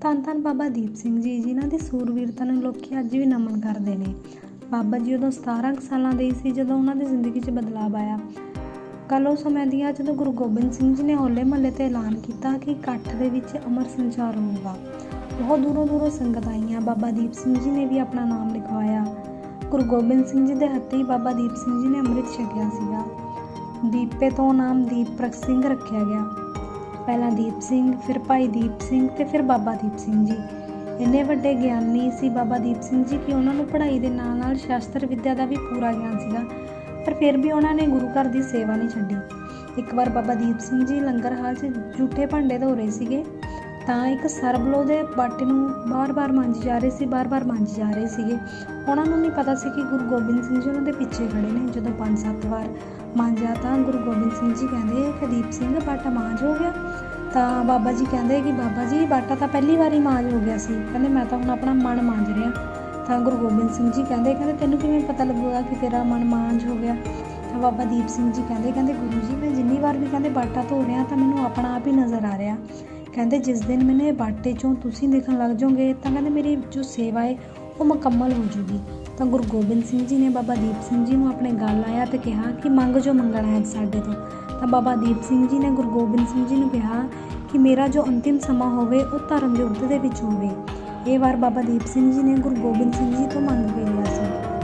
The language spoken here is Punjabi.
ਧੰਨ ਧੰਨ ਬਾਬਾ ਦੀਪ ਸਿੰਘ ਜੀ, ਜਿਨ੍ਹਾਂ ਦੀ ਸੂਰਵੀਰਤਾ ਨੂੰ ਲੋਕੀ ਅੱਜ ਵੀ ਨਮਨ ਕਰਦੇ ਨੇ। ਬਾਬਾ ਜੀ ਉਦੋਂ 17 ਕੁ ਸਾਲਾਂ ਦੇ ਸੀ, ਜਦੋਂ ਉਹਨਾਂ ਦੀ ਜ਼ਿੰਦਗੀ 'ਚ ਬਦਲਾਅ ਆਇਆ। ਕੱਲ੍ਹ ਉਹ ਸਮੇਂ ਦੀ ਆ ਜਦੋਂ ਗੁਰੂ ਗੋਬਿੰਦ ਸਿੰਘ ਜੀ ਨੇ ਹੋਲੇ ਮਹੱਲੇ ਤੇ ਐਲਾਨ ਕੀਤਾ ਕਿ ਇਕੱਠ ਦੇ ਵਿੱਚ ਅਮਰ ਸੰਚਾਰ ਹੋਊਗਾ। ਬਹੁਤ ਦੂਰੋਂ ਦੂਰੋਂ ਸੰਗਤ ਆਈਆਂ। ਬਾਬਾ ਦੀਪ ਸਿੰਘ ਜੀ ਨੇ ਵੀ ਆਪਣਾ ਨਾਮ ਲਿਖਵਾਇਆ। ਗੁਰੂ ਗੋਬਿੰਦ ਸਿੰਘ ਜੀ ਦੇ ਹੱਥੀਂ ਬਾਬਾ ਦੀਪ ਸਿੰਘ ਜੀ ਨੇ ਅੰਮ੍ਰਿਤ ਛਕਿਆ ਸੀਗਾ। ਦੀਪੇ ਤੋਂ ਨਾਮ ਦੀਪਕ ਸਿੰਘ ਰੱਖਿਆ ਗਿਆ। ਪਹਿਲਾਂ ਦੀਪ ਸਿੰਘ, ਫਿਰ ਭਾਈ ਦੀਪ ਸਿੰਘ ਤੇ ਫਿਰ ਬਾਬਾ ਦੀਪ ਸਿੰਘ ਜੀ। ਇੰਨੇ ਵੱਡੇ ਗਿਆਨੀ ਸੀ ਬਾਬਾ ਦੀਪ ਸਿੰਘ ਜੀ ਕਿ ਉਹਨਾਂ ਨੂੰ ਪੜ੍ਹਾਈ ਦੇ ਨਾਲ ਨਾਲ ਸ਼ਾਸਤਰ ਵਿੱਦਿਆ ਦਾ ਵੀ ਪੂਰਾ ਗਿਆਨ ਸੀਗਾ, ਪਰ ਫਿਰ ਵੀ ਉਹਨਾਂ ਨੇ ਗੁਰੂ ਘਰ ਦੀ ਸੇਵਾ ਨਹੀਂ ਛੱਡੀ। ਇੱਕ ਵਾਰ ਬਾਬਾ ਦੀਪ ਸਿੰਘ ਜੀ ਲੰਗਰ ਹਾਲ 'ਚ ਝੂਠੇ ਭਾਂਡੇ ਧੋ ਰਹੇ ਸੀਗੇ ਤਾਂ ਇੱਕ ਸਰਬਲੋ ਦੇ ਬਾਟੇ ਨੂੰ ਬਾਰ-ਬਾਰ ਮਾਂਜੀ ਜਾ ਰਹੇ ਸੀ ਬਾਰ-ਬਾਰ ਮਾਂਜੀ ਜਾ ਰਹੇ ਸੀਗੇ। ਉਹਨਾਂ ਨੂੰ ਨਹੀਂ ਪਤਾ ਸੀ ਕਿ ਗੁਰੂ ਗੋਬਿੰਦ ਸਿੰਘ ਜੀ ਉਹਨਾਂ ਦੇ ਪਿੱਛੇ ਖੜੇ ਨੇ। ਜਦੋਂ ਪੰਜ ਸੱਤ ਵਾਰ ਮਾਂਜਿਆ ਤਾਂ ਗੁਰੂ ਗੋਬਿੰਦ ਸਿੰਘ ਜੀ ਕਹਿੰਦੇ ਕਿ ਦੀਪ ਸਿੰਘ ਬਾਟਾ ਮਾਂਜ ਹੋ ਗਿਆ। ਤਾਂ ਬਾਬਾ ਜੀ ਕਹਿੰਦੇ ਕਿ ਬਾਬਾ ਜੀ, ਬਾਟਾ ਤਾਂ ਪਹਿਲੀ ਵਾਰੀ ਮਾਂਜ ਹੋ ਗਿਆ ਸੀ। ਕਹਿੰਦੇ ਮੈਂ ਤਾਂ ਹੁਣ ਆਪਣਾ ਮਨ ਮਾਂਜ ਰਿਹਾ। ਤਾਂ ਗੁਰੂ ਗੋਬਿੰਦ ਸਿੰਘ ਜੀ ਕਹਿੰਦੇ ਕਹਿੰਦੇ ਤੈਨੂੰ ਕਿਵੇਂ ਪਤਾ ਲੱਗੂਗਾ ਕਿ ਤੇਰਾ ਮਨ ਮਾਂਜ ਹੋ ਗਿਆ? ਤਾਂ ਬਾਬਾ ਦੀਪ ਸਿੰਘ ਜੀ ਕਹਿੰਦੇ ਕਹਿੰਦੇ ਗੁਰੂ ਜੀ, ਮੈਂ ਜਿੰਨੀ ਵਾਰ ਵੀ ਕਹਿੰਦੇ ਬਾਟਾ ਧੋ ਰਿਹਾ ਤਾਂ ਮੈਨੂੰ ਆਪਣਾ ਆਪ ਹੀ ਨਜ਼ਰ ਆ ਰਿਹਾ। ਕਹਿੰਦੇ ਜਿਸ ਦਿਨ ਮੈਨੂੰ ਇਹ ਬਾਟੇ ਚੋਂ ਤੁਸੀਂ ਦੇਖਣ ਲੱਗ ਜਾਓਗੇ, ਤਾਂ ਕਹਿੰਦੇ ਮੇਰੀ ਜੋ ਸੇਵਾ ਹੈ ਉਹ ਮੁਕੰਮਲ ਹੋ ਜੂਗੀ। ਤਾਂ ਗੁਰੂ ਗੋਬਿੰਦ ਸਿੰਘ ਜੀ ਨੇ ਬਾਬਾ ਦੀਪ ਸਿੰਘ ਜੀ ਨੂੰ ਆਪਣੇ ਗੱਲ ਆਇਆ ਤੇ ਕਿਹਾ ਕਿ ਮੰਗ ਜੋ ਮੰਗਣਾ ਹੈ ਸਾਡੇ ਤੋਂ। ਤਾਂ ਬਾਬਾ ਦੀਪ ਸਿੰਘ ਜੀ ਨੇ ਗੁਰੂ ਗੋਬਿੰਦ ਸਿੰਘ ਜੀ ਨੂੰ ਕਿਹਾ ਕਿ ਮੇਰਾ ਜੋ ਅੰਤਿਮ ਸਮਾਂ ਹੋਵੇ, ਉਹ ਧਰਮ ਯੁੱਧ ਦੇ ਵਿੱਚ ਹੋਵੇ। ਇਹ ਵਾਰ ਬਾਬਾ ਦੀਪ ਸਿੰਘ ਜੀ ਨੇ ਗੁਰੂ ਗੋਬਿੰਦ ਸਿੰਘ ਜੀ ਤੋਂ ਮੰਗ ਕੇ ਲਿਆ ਸੀ